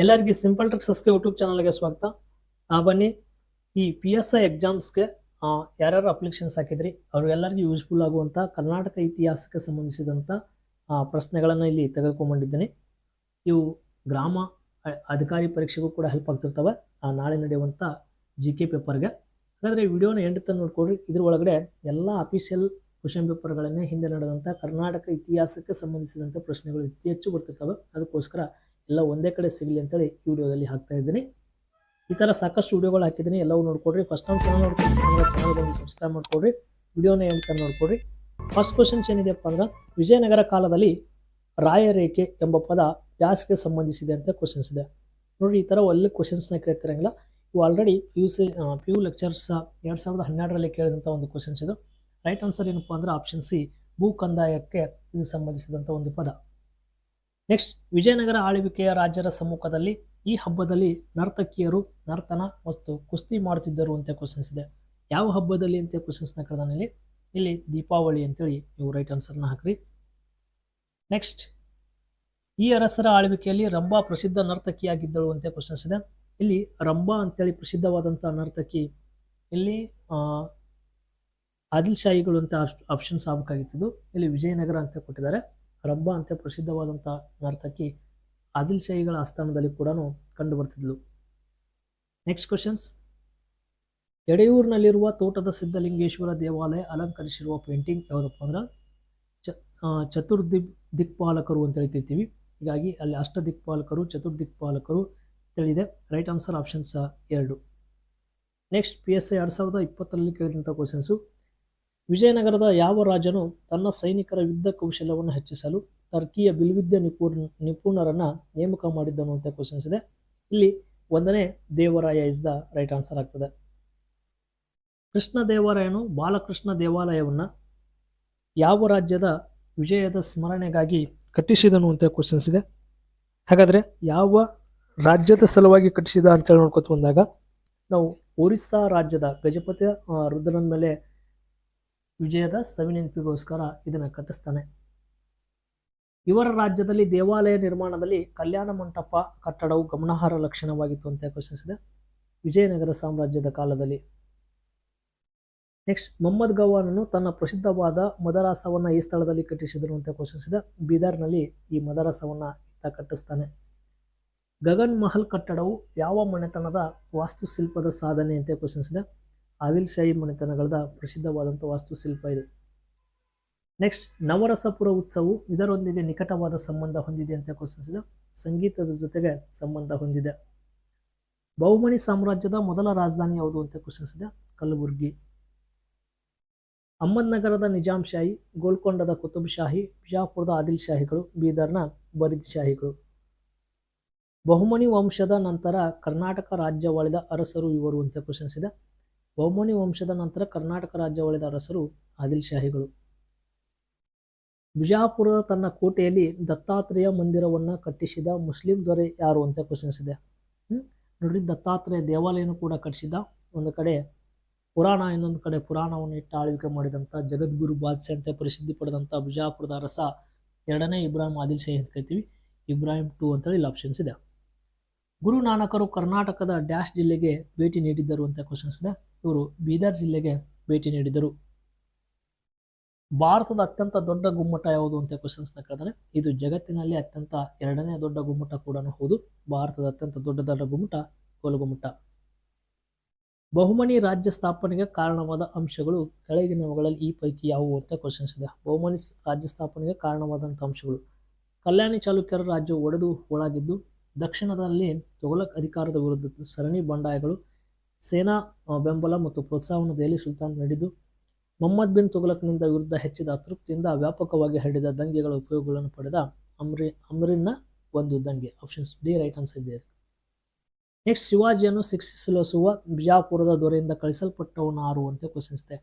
ಎಲ್ಲರಿಗೂ simple ಟ್ರಿಕ್ಸಸ್ಗೆ YouTube ಚಾನಲ್ಗೆ ಸ್ವಾಗತ. ಬನ್ನಿ. ಈ ಪಿ ಎಸ್ ಐ ಎಕ್ಸಾಮ್ಸ್ಗೆ ಯಾರ್ಯಾರು ಅಪ್ಲಿಕೇಶನ್ಸ್ ಹಾಕಿದ್ರಿ, ಅವ್ರಿಗೆಲ್ಲರಿಗೂ ಯೂಸ್ಫುಲ್ ಆಗುವಂಥ ಕರ್ನಾಟಕ ಇತಿಹಾಸಕ್ಕೆ ಸಂಬಂಧಿಸಿದಂಥ ಪ್ರಶ್ನೆಗಳನ್ನು ಇಲ್ಲಿ ತೆಗೆದುಕೊಂಡ್ಬಂದಿದ್ದೀನಿ. ಇವು ಗ್ರಾಮ ಅಧಿಕಾರಿ ಪರೀಕ್ಷೆಗೂ ಕೂಡ ಹೆಲ್ಪ್ ಆಗ್ತಿರ್ತವೆ ನಾಳೆ ನಡೆಯುವಂಥ ಜಿ ಕೆ ಪೇಪರ್ಗೆ ಹಾಗಾದರೆ ವಿಡಿಯೋನ ಎಂಡ್ ತನಕ ನೋಡ್ಕೊಡ್ರಿ ಇದ್ರ ಒಳಗಡೆ ಎಲ್ಲ ಅಫಿಷಿಯಲ್ ಕ್ವಶನ್ ಪೇಪರ್ಗಳನ್ನೇ ಹಿಂದೆ ನಡೆದಂಥ ಕರ್ನಾಟಕ ಇತಿಹಾಸಕ್ಕೆ ಸಂಬಂಧಿಸಿದಂಥ ಪ್ರಶ್ನೆಗಳು ಅತಿ ಹೆಚ್ಚು ಬರ್ತಿರ್ತವೆ. ಅದಕ್ಕೋಸ್ಕರ ಎಲ್ಲ ಒಂದೇ ಕಡೆ ಸಿಗಲಿ ಅಂತೇಳಿ ಈ ವಿಡಿಯೋದಲ್ಲಿ ಹಾಕ್ತಾ ಇದ್ದೀನಿ. ಈ ಥರ ಸಾಕಷ್ಟು ವಿಡಿಯೋಗಳು ಹಾಕಿದ್ದೀನಿ. ಎಲ್ಲವೂ ನೋಡ್ಕೊಡ್ರಿ. ಫಸ್ಟ್ ಟೈಮ್ ಚಾನಲ್ ನೋಡ್ಕೊಂಡು ಚಾನಲ್ ಬಂದು ಸಬ್ಸ್ಕ್ರೈಬ್ ಮಾಡ್ಕೊಡ್ರಿ. ವಿಡಿಯೋನ ಹೇಳ್ತಾ ನೋಡ್ಕೊಡ್ರಿ. ಫಸ್ಟ್ ಕ್ವಶನ್ಸ್ ಏನಿದೆಯಪ್ಪ ಅಂದ್ರೆ, ವಿಜಯನಗರ ಕಾಲದಲ್ಲಿ ರಾಯರೇಖೆ ಎಂಬ ಪದ ಜಾಸ್ಗೆ ಸಂಬಂಧಿಸಿದೆ ಅಂತ ಕ್ವಶನ್ಸ್ ಇದೆ. ನೋಡಿ ಈ ಥರ ಒಳ್ಳೆ ಕ್ವಶನ್ಸ್ನ ಕೇಳ್ತಿರಂಗಿಲ್ಲ. ಇವು already P U C P U lectures ಎರಡು ಸಾವಿರದ ಹನ್ನೆರಡರಲ್ಲಿ ಕೇಳಿದಂಥ ಒಂದು ಕ್ವಶನ್ಸ್ ಇದು. ರೈಟ್ ಆನ್ಸರ್ ಏನಪ್ಪ ಅಂದ್ರೆ ಆಪ್ಷನ್ ಸಿ ಭೂ ಕಂದಾಯಕ್ಕೆ ಇದು ಸಂಬಂಧಿಸಿದಂಥ ಒಂದು ಪದ. ನೆಕ್ಸ್ಟ್ ವಿಜಯನಗರ ಆಳ್ವಿಕೆಯ ರಾಜ್ಯರ ಸಮ್ಮುಖದಲ್ಲಿ ಈ ಹಬ್ಬದಲ್ಲಿ ನರ್ತಕಿಯರು, ನರ್ತನ ಮತ್ತು ಕುಸ್ತಿ ಮಾಡುತ್ತಿದ್ದರು ಅಂತ ಕ್ವಶನ್ಸ್ ಇದೆ. ಯಾವ ಹಬ್ಬದಲ್ಲಿ ಅಂತ ಕ್ವಶನ್ಸ್ನ ಕರೆದಲ್ಲಿ ಇಲ್ಲಿ ದೀಪಾವಳಿ ಅಂತೇಳಿ ನೀವು ರೈಟ್ ಆನ್ಸರ್ನ ಹಾಕ್ರಿ. ನೆಕ್ಸ್ಟ್ ಈ ಅರಸರ ಆಳ್ವಿಕೆಯಲ್ಲಿ ರಂಭಾ ಪ್ರಸಿದ್ಧ ನರ್ತಕಿಯಾಗಿದ್ದಳು ಅಂತ ಕ್ವಶನ್ಸ್ ಇದೆ. ಇಲ್ಲಿ ರಂಭಾ ಅಂತೇಳಿ ಪ್ರಸಿದ್ಧವಾದಂಥ ನರ್ತಕಿ ಇಲ್ಲಿ ಆದಿಲ್ ಶಾಹಿಗಳು ಅಂತ ಆಪ್ಷನ್ಸ್ ಆಗಬೇಕಾಗಿತ್ತು. ಇಲ್ಲಿ ವಿಜಯನಗರ ಅಂತ ಕೊಟ್ಟಿದ್ದಾರೆ. ರಂಭಾ ಅಂತ ಪ್ರಸಿದ್ಧವಾದಂಥ ನರ್ತಕಿ ಆದಿಲ್ ಶಾಹಿಗಳ ಆಸ್ಥಾನದಲ್ಲಿ ಕೂಡ ಕಂಡು ಬರ್ತಿದ್ಲು ನೆಕ್ಸ್ಟ್ ಕ್ವಶನ್ಸ್ ಎಡೆಯೂರಿನಲ್ಲಿರುವ ತೋಟದ ಸಿದ್ಧಲಿಂಗೇಶ್ವರ ದೇವಾಲಯ ಅಲಂಕರಿಸಿರುವ ಪೇಂಟಿಂಗ್ ಯಾವುದಪ್ಪ ಅಂದ್ರೆ ಚ ಚತುರ್ದಿ, ದಿಕ್ಪಾಲಕರು ಅಂತೇಳಿ ಕರಿತೀವಿ ಹೀಗಾಗಿ ಅಲ್ಲಿ ಅಷ್ಟ ದಿಕ್ಪಾಲಕರು ಚತುರ್ದಿಕ್ಪಾಲಕರು ತಿಳಿದೆ ರೈಟ್ ಆನ್ಸರ್ ಆಪ್ಷನ್ಸ್ ಎರಡು. ನೆಕ್ಸ್ಟ್ ಪಿ ಎಸ್ ಐ ಎರಡು ಸಾವಿರದ ಇಪ್ಪತ್ತರಲ್ಲಿ ಕೇಳಿದಂಥ ಕ್ವಶನ್ಸು ವಿಜಯನಗರದ ಯಾವ ರಾಜನು ತನ್ನ ಸೈನಿಕರ ಯುದ್ಧ ಕೌಶಲ್ಯವನ್ನು ಹೆಚ್ಚಿಸಲು ಟರ್ಕಿಯ ಬಿಲ್ವಿದ್ಯ ನಿಪುಣ ನಿಪುಣರನ್ನು ನೇಮಕ ಮಾಡಿದ್ದನು ಅಂತ ಕ್ವಶನ್ಸ್ ಇದೆ. ಇಲ್ಲಿ ಒಂದನೇ Devaraya is the right answer ಆಗ್ತದೆ. ಕೃಷ್ಣ ದೇವರಾಯನು ಬಾಲಕೃಷ್ಣ ದೇವಾಲಯವನ್ನು ಯಾವ ರಾಜ್ಯದ ವಿಜಯದ ಸ್ಮರಣೆಗಾಗಿ ಕಟ್ಟಿಸಿದನು ಅಂತ ಕ್ವಶನ್ಸ್ ಇದೆ. ಹಾಗಾದರೆ ಯಾವ ರಾಜ್ಯದ ಸಲುವಾಗಿ ಕಟ್ಟಿಸಿದ ಅಂತೇಳಿ ನೋಡ್ಕೊತ ಬಂದಾಗ ನಾವು ಒರಿಸ್ಸಾ ರಾಜ್ಯದ ಗಜಪತಿ ರುದ್ರನ ಮೇಲೆ ವಿಜಯದ ಸವಿನೆನಪಿಗೋಸ್ಕರ ಇದನ್ನು ಕಟ್ಟಿಸ್ತಾನೆ. ಇವರ ರಾಜ್ಯದಲ್ಲಿ ದೇವಾಲಯ ನಿರ್ಮಾಣದಲ್ಲಿ ಕಲ್ಯಾಣ ಮಂಟಪ ಕಟ್ಟಡವು ಗಮನಾರ್ಹ ಲಕ್ಷಣವಾಗಿತ್ತು ಅಂತ ಪ್ರಶ್ನಿಸಿದೆ. ವಿಜಯನಗರ ಸಾಮ್ರಾಜ್ಯದ ಕಾಲದಲ್ಲಿ. ನೆಕ್ಸ್ಟ್, ಮೊಹಮ್ಮದ್ ಗವಾನನು ತನ್ನ ಪ್ರಸಿದ್ಧವಾದ ಮದರಾಸವನ್ನು ಈ ಸ್ಥಳದಲ್ಲಿ ಕಟ್ಟಿಸಿದನು ಅಂತ ಕ್ವಶನ್ಸ್ ಇದೆ ಬೀದರ್ನಲ್ಲಿ ಈ ಮದರಾಸವನ್ನು ಈತ ಕಟ್ಟಿಸ್ತಾನೆ. ಗಗನ್ ಮಹಲ್ ಕಟ್ಟಡವು ಯಾವ ಮನೆತನದ ವಾಸ್ತುಶಿಲ್ಪದ ಸಾಧನೆ ಅಂತ ಕ್ವಶನ್ಸ್ ಇದೆ ಆದಿಲ್ ಶಾಹಿ ಮನೆತನಗಳದ ಪ್ರಸಿದ್ಧವಾದಂಥ ವಾಸ್ತುಶಿಲ್ಪ ಇದು. ನೆಕ್ಸ್ಟ್ ನವರಸಪುರ ಉತ್ಸವವು ಇದರೊಂದಿಗೆ ನಿಕಟವಾದ ಸಂಬಂಧ ಹೊಂದಿದೆ ಅಂತ ಕ್ವಶನ್ಸ್ ಇದೆ ಸಂಗೀತದ ಜೊತೆಗೆ ಸಂಬಂಧ ಹೊಂದಿದೆ. ಬಹುಮನಿ ಸಾಮ್ರಾಜ್ಯದ ಮೊದಲ ರಾಜಧಾನಿ ಯಾವುದು ಅಂತ ಕ್ವಶನ್ಸ್ ಇದೆ ಕಲಬುರ್ಗಿ. ಅಹಮದ್ನಗರದ ನಿಜಾಮ್ ಶಾಹಿ, ಗೋಲ್ಕೊಂಡದ ಕುತುಬ್ ಶಾಹಿ, ಬಿಜಾಪುರದ ಆದಿಲ್ ಶಾಹಿಗಳು, ಬೀದರ್ನ ಬರಿದ್ ಶಾಹಿಗಳು. ಬಹುಮನಿ ವಂಶದ ನಂತರ ಕರ್ನಾಟಕ ರಾಜ್ಯವಾಳಿದ ಅರಸರು ಇವರು ಅಂತ ಕ್ವಶನ್ಸ್ ಇದೆ ಬಹುಮನಿ ವಂಶದ ನಂತರ ಕರ್ನಾಟಕ ರಾಜ್ಯ ಒಳಿದ ಅರಸರು ಆದಿಲ್ ಶಾಹಿಗಳು ಬಿಜಾಪುರದ ತನ್ನ ಕೋಟೆಯಲ್ಲಿ ದತ್ತಾತ್ರೇಯ ಮಂದಿರವನ್ನು ಕಟ್ಟಿಸಿದ ಮುಸ್ಲಿಂ ದೊರೆ ಯಾರು ಅಂತ ಕ್ವಶನ್ಸ್ ಇದೆ? ನೋಡ್ರಿ ದತ್ತಾತ್ರೇಯ ದೇವಾಲಯನೂ ಕೂಡ ಕಟ್ಟಿಸಿದ ಒಂದು ಕಡೆ ಪುರಾಣ, ಇನ್ನೊಂದು ಕಡೆ ಪುರಾಣವನ್ನು ಇಟ್ಟು ಆಳ್ವಿಕೆ ಮಾಡಿದಂಥ ಜಗದ್ಗುರು ಬಾದ್ಶಾ ಅಂತ ಪ್ರಸಿದ್ಧಿ ಪಡೆದಂಥ ಬಿಜಾಪುರದ ಅರಸ ಎರಡನೇ ಇಬ್ರಾಹಿಂ ಆದಿಲ್ ಅಂತ ಕರಿತೀವಿ. ಇಬ್ರಾಹಿಂ ಟು ಅಂತೇಳಿ ಇಲ್ಲಿ ಆಪ್ಷನ್ಸ್ ಇದೆ. ಗುರು ನಾನಕರು ಕರ್ನಾಟಕದ ಡ್ಯಾಶ್ ಜಿಲ್ಲೆಗೆ ಭೇಟಿ ನೀಡಿದ್ದರು ಅಂತ ಕ್ವಶನ್ಸ್ ಇದೆ. ಇವರು ಬೀದರ್ ಜಿಲ್ಲೆಗೆ ಭೇಟಿ ನೀಡಿದರು ಭಾರತದ ಅತ್ಯಂತ ದೊಡ್ಡ ಗುಮ್ಮಟ ಯಾವುದು ಅಂತ ಕ್ವಶನ್ಸ್ನ ಕೇಳಿದರೆ ಇದು ಜಗತ್ತಿನಲ್ಲಿ ಅತ್ಯಂತ ಎರಡನೇ ದೊಡ್ಡ ಗುಮ್ಮಟ ಕೂಡ ಹೌದು. ಭಾರತದ ಅತ್ಯಂತ ದೊಡ್ಡ ದೊಡ್ಡ ಗುಮ್ಮಟ. ಕೋಲುಗುಮ್ಮಟ ಬಹುಮನಿ ರಾಜ್ಯ ಸ್ಥಾಪನೆಗೆ ಕಾರಣವಾದ ಅಂಶಗಳು ಕೆಳಗಿನವುಗಳಲ್ಲಿ ಈ ಪೈಕಿ ಯಾವುವು ಅಂತ ಕ್ವಶನ್ಸ್ ಇದೆ. ಬಹುಮನಿ ರಾಜ್ಯ ಸ್ಥಾಪನೆಗೆ ಕಾರಣವಾದಂಥ ಅಂಶಗಳು. ಕಲ್ಯಾಣಿ ಚಾಲುಕ್ಯರ ರಾಜ್ಯವು ಒಡೆದು ಹೋಳಾಗಿದ್ದು ದಕ್ಷಿಣದಲ್ಲಿ ತೊಗಲಕ್ ಅಧಿಕಾರದ ವಿರುದ್ಧ ಸರಣಿ ಬಂಡಾಯಗಳು, ಸೇನಾ ಬೆಂಬಲ ಮತ್ತು ಪ್ರೋತ್ಸಾಹವನ್ನು ದೆಹಲಿ ಸುಲ್ತಾನ್ ನೀಡಿದ್ದು, ಮೊಹಮ್ಮದ್ ಬಿನ್ ತುಘಲಕ್ನಿಂದ ವಿರುದ್ಧ ಹೆಚ್ಚಿದ ಅತೃಪ್ತಿಯಿಂದ ವ್ಯಾಪಕವಾಗಿ ಹರಡಿದ ದಂಗೆಗಳ ಉಪಯೋಗಗಳನ್ನು ಪಡೆದ ಅಮ್ರಿ, ಅಮ್ರಿನ್ನ ಒಂದು ದಂಗೆ. ಆಪ್ಷನ್ಸ್ ಡಿ ರೈಟ್ ಆನ್ಸರ್ ಇದೆ ನೆಕ್ಸ್ಟ್ ಶಿವಾಜಿಯನ್ನು ಶಿಕ್ಷಿಸಲಿಸುವ ಬಿಜಾಪುರದ ದೊರೆಯಿಂದ ಕಳಿಸಲ್ಪಟ್ಟವನು ಆರು ಅಂತ ಕ್ವಶನ್ಸ್ ಇದೆ.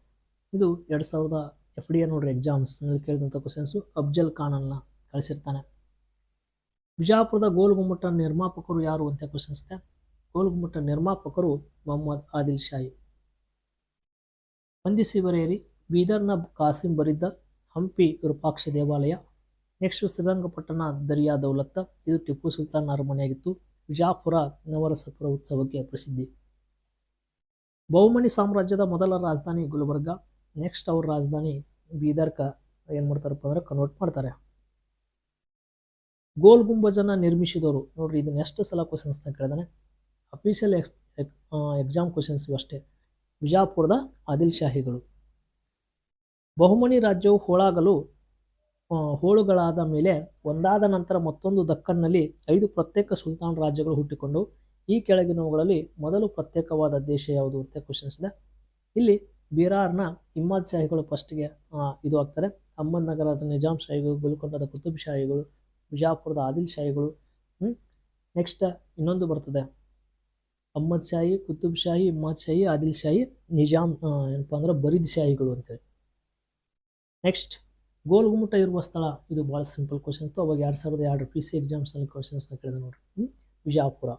ಇದು ಎರಡು ಸಾವಿರದ ಎಫ್ ಡಿ ಎ ನೋಡ್ರಿ ಎಕ್ಸಾಮ್ಸ್ನಲ್ಲಿ ಕೇಳಿದಂಥ ಕ್ವಶನ್ಸು ಅಫ್ಜಲ್ ಖಾನನ್ನ ಕಳಿಸಿರ್ತಾನೆ. ಬಿಜಾಪುರದ ಗೋಲ್ಗುಮ್ಮಟ ನಿರ್ಮಾಪಕರು ಯಾರು ಅಂತ ಪ್ರಶ್ನಿಸಿದೆ. ಗೋಲ್ಗುಮ್ಮಟ ನಿರ್ಮಾಪಕರು ಮೊಹಮ್ಮದ್ ಆದಿಲ್ ಶಾಹಿ. ಮಂದಿಸಿ ಬರೆಯಿರಿ. ಬೀದರ್ನ ಕಾಸಿಂ ಬರಿದ್ದ ಹಂಪಿ ವಿರೂಪಾಕ್ಷ ದೇವಾಲಯ. ನೆಕ್ಸ್ಟ್ ಶ್ರೀರಂಗಪಟ್ಟಣ ದರಿಯಾ ದೌಲತ್ತ ಇದು ಟಿಪ್ಪು ಸುಲ್ತಾನ್ ಅರಮನೆಯಾಗಿತ್ತು. ವಿಜಾಪುರ ನವರಸಪುರ ಉತ್ಸವಕ್ಕೆ ಪ್ರಸಿದ್ಧಿ. ಬಹುಮನಿ ಸಾಮ್ರಾಜ್ಯದ ಮೊದಲ ರಾಜಧಾನಿ ಗುಲ್ಬರ್ಗ. ನೆಕ್ಸ್ಟ್ ಅವ್ರ ರಾಜಧಾನಿ ಬೀದರ್ಕ ಏನು ಮಾಡ್ತಾರಪ್ಪ ಅಂದ್ರೆ ಕನ್ವರ್ಟ್ ಮಾಡ್ತಾರೆ. ಗೋಲ್ ಗುಂಬಜನ್ನ ನಿರ್ಮಿಸಿದವರು. ನೋಡ್ರಿ, ಇದನ್ನ ಎಷ್ಟು ಸಲ ಕ್ವಶನ್ಸ್ ಕೇಳಿದಾನೆ. ಅಫಿಷಿಯಲ್ ಎಕ್ಸಾಮ್ ಕ್ವಶನ್ಸ್ ಅಷ್ಟೇ. ಬಿಜಾಪುರದ ಆದಿಲ್ ಶಾಹಿಗಳು. ಬಹುಮನಿ ರಾಜ್ಯವು ಹೋಳಾಗಲು ಹೋಳುಗಳಾದ ಮೇಲೆ ಒಂದಾದ ನಂತರ ಮತ್ತೊಂದು ದಕ್ಕನ್ನಲ್ಲಿ ಐದು ಪ್ರತ್ಯೇಕ ಸುಲ್ತಾನ್ ರಾಜ್ಯಗಳು ಹುಟ್ಟಿಕೊಂಡು, ಈ ಕೆಳಗಿನವುಗಳಲ್ಲಿ ಮೊದಲು ಪ್ರತ್ಯೇಕವಾದ ದೇಶ ಯಾವುದು ಅಂತ ಕ್ವಶನ್ಸ್ ಇದೆ. ಇಲ್ಲಿ ಬಿರಾರ್ನ ಇಮ್ಮಾದ್ ಶಾಹಿಗಳು ಫಸ್ಟ್ಗೆ ಇದು ಆಗ್ತಾರೆ. ಅಹಮದ್ನಗರದ ನಿಜಾಮ್ ಶಾಹಿಗಳು, ಗುಲ್ಕೊಂಡದ ಕುತುಬ್ ಶಾಹಿಗಳು ಬಿಜಾಪುರದ ಆದಿಲ್ ಶಾಹಿಗಳು. ನೆಕ್ಸ್ಟ್ ಇನ್ನೊಂದು ಬರ್ತದೆ. ಅಹ್ಮದ್ ಶಾಹಿ, ಕುತುಬ್ ಶಾಹಿ ಇಮ್ಮದ್ ಶಾಹಿ, ಆದಿಲ್ ಶಾಹಿ, ನಿಜಾಮ್ ಏನಪ್ಪ ಅಂದ್ರೆ ಬರೀದ್ ಶಾಹಿಗಳು ಅಂತೇಳಿ. ನೆಕ್ಸ್ಟ್ ಗೋಲ್ ಗುಮ್ಮಟ ಇರುವ ಸ್ಥಳ, ಇದು ಭಾಳ ಸಿಂಪಲ್ ಕ್ವಶನ್ ಇತ್ತು. ಅವಾಗ ಎರಡು ಸಾವಿರದ ಎರಡು ಪಿ ಸಿ ಎಕ್ಸಾಮ್ಸ್ನಲ್ಲಿ ಕ್ವಶನ್ಸ್ನ ಕೇಳಿದೆ ನೋಡ್ರಿ? ವಿಜಾಪುರ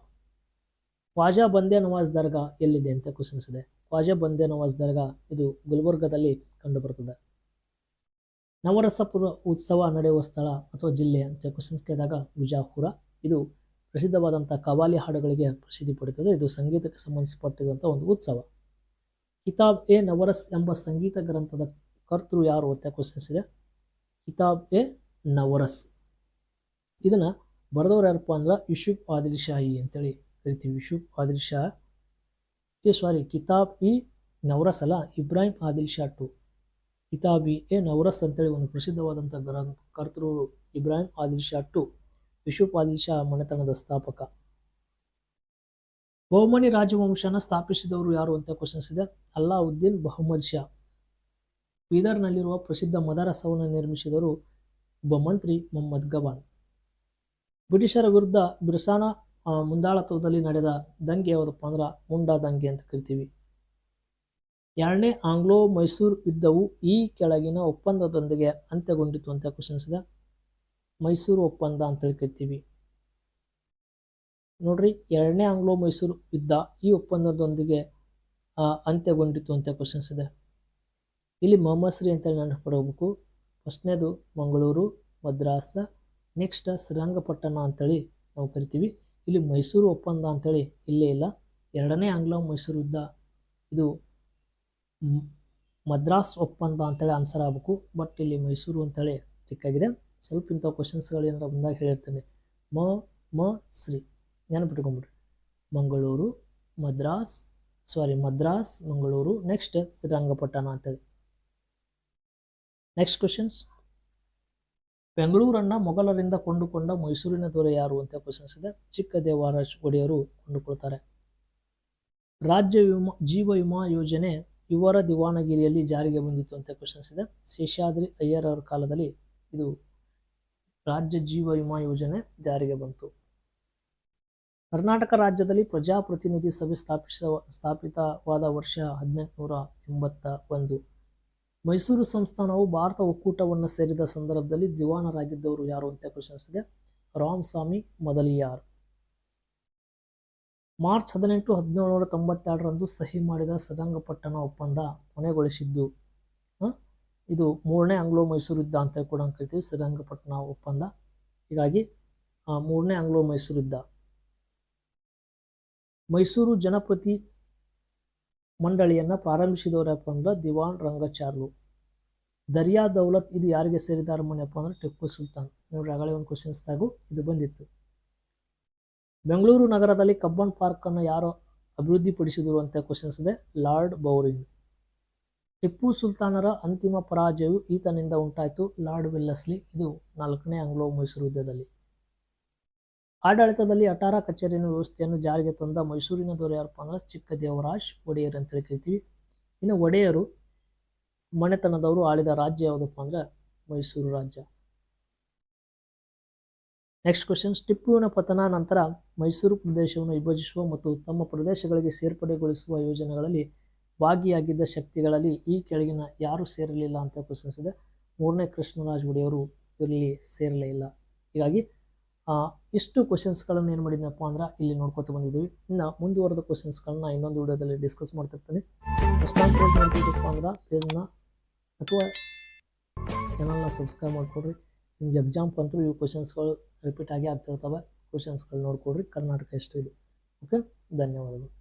ಖ್ವಾಜಾ ಬಂದೆ ನವಾಜ್ ದರ್ಗಾ ಎಲ್ಲಿದೆ ಅಂತ ಕ್ವಶನ್ಸ್ ಇದೆ. ಖ್ವಾಜಾ ಬಂದೆ ನವಾಜ್ ದರ್ಗಾ, ಇದು ಗುಲ್ಬರ್ಗದಲ್ಲಿ ಕಂಡುಬರುತ್ತದೆ ನವರಸಪುರ ಉತ್ಸವ ನಡೆಯುವ ಸ್ಥಳ ಅಥವಾ ಜಿಲ್ಲೆ ಅಂತ ಕ್ವಶನ್ಸ್ ಕೇಳಿದಾಗ ವಿಜಾಪುರ ಇದು ಪ್ರಸಿದ್ಧವಾದಂಥ ಕವಾಲಿ ಹಾಡುಗಳಿಗೆ ಪ್ರಸಿದ್ಧಿ ಪಡುತ್ತದೆ ಇದು ಸಂಗೀತಕ್ಕೆ ಸಂಬಂಧಪಟ್ಟಿರುವಂಥ ಒಂದು ಉತ್ಸವ. ಕಿತಾಬ್ ಎ ನವರಸ್ ಎಂಬ ಸಂಗೀತ ಗ್ರಂಥದ ಕರ್ತೃ ಯಾರು ಅಂತ ಕ್ವಶನ್ಸ್ ಇದೆ. ಕಿತಾಬ್ ಎ ನವರಸ್. ಇದನ್ನು ಬರೆದವ್ರು ಯಾರಪ್ಪ ಅಂದ್ರೆ ಯುಶುಬ್ ಆದಿಲ್ ಶಾಹಿ ಅಂತೇಳಿ ಕರಿತೀವಿ. ಯುಶುಬ್ ಆದಿಲ್ ಶಾ ಈ ಸಾರಿ ಕಿತಾಬ್ ಇ ನವರಸ್ ಅಲ್ಲ, ಇಬ್ರಾಹಿಂ ಆದಿಲ್ ಶಾ ಟು ಕಿತಾಬಿ ಎ ನವರಸ್ ಅಂತೇಳಿ ಒಂದು ಪ್ರಸಿದ್ಧವಾದಂಥ ಗ್ರಂಥ ಕರ್ತೃ ಇಬ್ರಾಹಿಂ ಆದಿಲ್ ಶಾ ಟು ಯುಸುಫ್ ಆದಿಲ್ ಶಾ ಮನೆತನದ ಸ್ಥಾಪಕ. ಬಹುಮನಿ ರಾಜವಂಶನ ಸ್ಥಾಪಿಸಿದವರು ಯಾರು ಅಂತ ಕ್ವಶನ್ಸ್ ಇದೆ. ಅಲ್ಲಾವುದ್ದೀನ್ ಬಹುಮದ್ ಶಾ. ಬೀದರ್ನಲ್ಲಿರುವ ಪ್ರಸಿದ್ಧ ಮದರಸವನ್ನು ನಿರ್ಮಿಸಿದವರು ಒಬ್ಬ ಮಂತ್ರಿ ಮೊಹಮ್ಮದ್ ಗವಾನ್. ಬ್ರಿಟಿಷರ ವಿರುದ್ಧ ಬಿರ್ಸಾನ ಮುಂದಾಳತ್ವದಲ್ಲಿ ನಡೆದ ದಂಗೆ ಯಾವುದಪ್ಪ ಅಂದ್ರೆ ಮುಂಡಾ ದಂಗೆ ಅಂತ ಕರಿತೀವಿ. ಎರಡನೇ ಆಂಗ್ಲೋ ಮೈಸೂರು ಯುದ್ಧವು ಈ ಕೆಳಗಿನ ಒಪ್ಪಂದದೊಂದಿಗೆ ಅಂತ್ಯಗೊಂಡಿತು ಅಂತ ಕ್ವಶನ್ಸ್ ಇದೆ ಮೈಸೂರು ಒಪ್ಪಂದ ಅಂತ ಕರಿತೀವಿ ನೋಡ್ರಿ, ಎರಡನೇ ಆಂಗ್ಲೋ ಮೈಸೂರು ಯುದ್ಧ ಈ ಒಪ್ಪಂದದೊಂದಿಗೆ ಅಂತ್ಯಗೊಂಡಿತು ಅಂತ ಕ್ವಶನ್ಸ್ ಇದೆ ಇಲ್ಲಿ ಮೊಹಮ್ಮದ್ಶ್ರೀ ಅಂತೇಳಿ ಹೋಗ್ಬೇಕು ಫಸ್ಟ್ನೇದು ಮಂಗಳೂರು, ಮದ್ರಾಸ, ನೆಕ್ಸ್ಟ್ ಶ್ರೀರಂಗಪಟ್ಟಣ ಅಂತೇಳಿ ನಾವು ಕರಿತೀವಿ. ಇಲ್ಲಿ ಮೈಸೂರು ಒಪ್ಪಂದ ಅಂತೇಳಿ ಇಲ್ಲೇ ಇಲ್ಲ. ಎರಡನೇ ಆಂಗ್ಲೋ ಮೈಸೂರು ಯುದ್ಧ ಇದು ಮದ್ರಾಸ್ ಒಪ್ಪಂದ ಅಂತೇಳಿ ಆನ್ಸರ್ ಆಗಬೇಕು. ಬಟ್ ಇಲ್ಲಿ ಮೈಸೂರು ಅಂತೇಳಿ ಚಿಕ್ಕಾಗಿದೆ ಸ್ವಲ್ಪ ಇಂಥ ಕ್ವಶನ್ಸ್ಗಳು ಏನಾರ ಬಂದಾಗ ಹೇಳಿರ್ತೀನಿ. ಮ ಮ, ಶ್ರೀ. ನೆನಪಿಟ್ಕೊಂಬಿಡ್ರಿ. ಮಂಗಳೂರು, ಮದ್ರಾಸ್ ಸಾರಿ ಮದ್ರಾಸ್, ಮಂಗಳೂರು ನೆಕ್ಸ್ಟ್ ಶ್ರೀರಂಗಪಟ್ಟಣ ಅಂತೇಳಿ. ನೆಕ್ಸ್ಟ್ ಕ್ವಶನ್ಸ್ ಬೆಂಗಳೂರನ್ನ ಮೊಘಲರಿಂದ ಕೊಂಡುಕೊಂಡ ಮೈಸೂರಿನ ದೊರೆ ಯಾರು ಅಂತ ಕ್ವಶನ್ಸ್ ಇದೆ. ಚಿಕ್ಕ ದೇವರಾಜ್ ಒಡೆಯರು ಕೊಂಡುಕೊಳ್ತಾರೆ. ರಾಜ್ಯ ವಿಮಾ, ಜೀವ ವಿಮಾ ಯೋಜನೆ ಇವರ ದಿವಾನಗಿರಿಯಲ್ಲಿ ಜಾರಿಗೆ ಬಂದಿತ್ತು ಅಂತ ಕ್ವಶನ್ಸ್ ಇದೆ. ಶೇಷಾದ್ರಿ ಅಯ್ಯರ್ ಅವರ ಕಾಲದಲ್ಲಿ ಇದು ರಾಜ್ಯ ಜೀವ ವಿಮಾ ಯೋಜನೆ ಜಾರಿಗೆ ಬಂತು. ಕರ್ನಾಟಕ ರಾಜ್ಯದಲ್ಲಿ ಪ್ರಜಾಪ್ರತಿನಿಧಿ ಸಭೆ ಸ್ಥಾಪಿಸ ಸ್ಥಾಪಿತವಾದ ವರ್ಷ ಹದಿನೆಂಟುನೂರ ಎಂಬತ್ತ ಒಂದು. ಮೈಸೂರು ಸಂಸ್ಥಾನವು ಭಾರತ ಒಕ್ಕೂಟವನ್ನು ಸೇರಿದ ಸಂದರ್ಭದಲ್ಲಿ ದಿವಾನರಾಗಿದ್ದವರು ಯಾರು ಅಂತ ಕ್ವಶನ್ಸ್ ಇದೆ. ರಾಮಸ್ವಾಮಿ ಮೊದಲಿಯಾರ್. ಮಾರ್ಚ್ ಹದಿನೆಂಟು ಹದಿನೇಳುನೂರ ತೊಂಬತ್ತೆರಡರಂದು ಸಹಿ ಮಾಡಿದ ಸದಂಗಪಟ್ಟಣ ಒಪ್ಪಂದ ಕೊನೆಗೊಳಿಸಿದ್ದು? ಇದು ಮೂರನೇ ಆಂಗ್ಲೋ ಮೈಸೂರು ಯುದ್ಧ ಅಂತ ಕೂಡ ಕರಿತೀವಿ ಶ್ರೀರಂಗಪಟ್ಟಣ ಒಪ್ಪಂದ. ಹೀಗಾಗಿ ಮೂರನೇ ಆಂಗ್ಲೋ ಮೈಸೂರು ಯುದ್ಧ. ಮೈಸೂರು ಜನಪ್ರತಿ ಮಂಡಳಿಯನ್ನು ಪ್ರಾರಂಭಿಸಿದವರಪ್ಪ ಅಂದ್ರೆ ದಿವಾನ್ ರಂಗಚಾರ್ಲು. ದರ್ಯಾ ದೌಲತ್ ಇದು ಯಾರಿಗೆ ಸೇರಿದ ಅರಮನೆಯಪ್ಪ ಅಂದರೆ ಟಿಪ್ಪು ಸುಲ್ತಾನ್. ನೋಡ್ರಿ, ಆಗಲೇ ಒಂದು ಕ್ವಶನ್ಸ್ದಾಗೂ ಇದು ಬಂದಿತ್ತು. ಬೆಂಗಳೂರು ನಗರದಲ್ಲಿ ಕಬ್ಬನ್ ಪಾರ್ಕನ್ನು ಯಾರು ಅಭಿವೃದ್ಧಿಪಡಿಸಿದರು ಅಂತ ಕ್ವಶನ್ಸ್ ಇದೆ. Lord Bowring. ಟಿಪ್ಪು ಸುಲ್ತಾನರ ಅಂತಿಮ ಪರಾಜಯವು ಈತನಿಂದ ಉಂಟಾಯಿತು. Lord Wellesley. ಇದು ನಾಲ್ಕನೇ ಆಂಗ್ಲೋ ಮೈಸೂರು ಯುದ್ಧದಲ್ಲಿ. ಆಡಳಿತದಲ್ಲಿ ಅಟಾರ ಕಚೇರಿನ ವ್ಯವಸ್ಥೆಯನ್ನು ಜಾರಿಗೆ ತಂದ ಮೈಸೂರಿನ ದೊರೆ ಯಾರಪ್ಪ ಅಂದ್ರೆ ಚಿಕ್ಕ ದೇವರಾಜ್ ಒಡೆಯರ್ ಅಂತೇಳಿ ಕರಿತೀವಿ. ಇನ್ನು ಒಡೆಯರು ಮನೆತನದವರು ಆಳಿದ ರಾಜ್ಯ ಯಾವುದಪ್ಪ ಅಂದ್ರೆ ಮೈಸೂರು ರಾಜ್ಯ. ನೆಕ್ಸ್ಟ್ ಕ್ವಶನ್ ಟಿಪ್ಪುವಿನ ಪತನ ನಂತರ ಮೈಸೂರು ಪ್ರದೇಶವನ್ನು ವಿಭಜಿಸುವ ಮತ್ತು ತಮ್ಮ ಪ್ರದೇಶಗಳಿಗೆ ಸೇರ್ಪಡೆಗೊಳಿಸುವ ಯೋಜನೆಗಳಲ್ಲಿ ಭಾಗಿಯಾಗಿದ್ದ ಶಕ್ತಿಗಳಲ್ಲಿ ಈ ಕೆಳಗಿನ ಯಾರು ಸೇರಲಿಲ್ಲ ಅಂತ ಕ್ವಶನ್ಸ್ ಇದೆ ಮೂರನೇ ಕೃಷ್ಣರಾಜ ಒಡೆಯವರು ಇದರಲ್ಲಿ ಸೇರಲೇ ಇಲ್ಲ. ಹೀಗಾಗಿ ಇಷ್ಟು ಕ್ವಶನ್ಸ್ಗಳನ್ನು ಏನು ಮಾಡಿದ್ನಪ್ಪ ಅಂದ್ರೆ ಇಲ್ಲಿ ನೋಡ್ಕೊತಾ ಬಂದಿದ್ದೀವಿ. ಇನ್ನು ಮುಂದುವರೆದ ಕ್ವಶನ್ಸ್ಗಳನ್ನ ಇನ್ನೊಂದು ವಿಡಿಯೋದಲ್ಲಿ ಡಿಸ್ಕಸ್ ಮಾಡ್ತಿರ್ತೀನಿ. ಪೇಜ್ ಅಂದ್ರೆ ಅಥವಾ ಚಾನಲ್ನ ಸಬ್ಸ್ಕ್ರೈಬ್ ಮಾಡ್ಕೊಡ್ರಿ. ನಿಮ್ಗೆ ಎಕ್ಸಾಮ್ ಅಂತೂ ಇವು ಕ್ವಶನ್ಸ್ಗಳು ರಿಪೀಟ್ ಆಗಿ ಆಗ್ತಿರ್ತವೆ. ಕ್ವಶನ್ಸ್ಗಳು ನೋಡ್ಕೊಡ್ರಿ. ಕರ್ನಾಟಕ ಹಿಸ್ಟ್ರಿದು ಓಕೆ ಧನ್ಯವಾದಗಳು.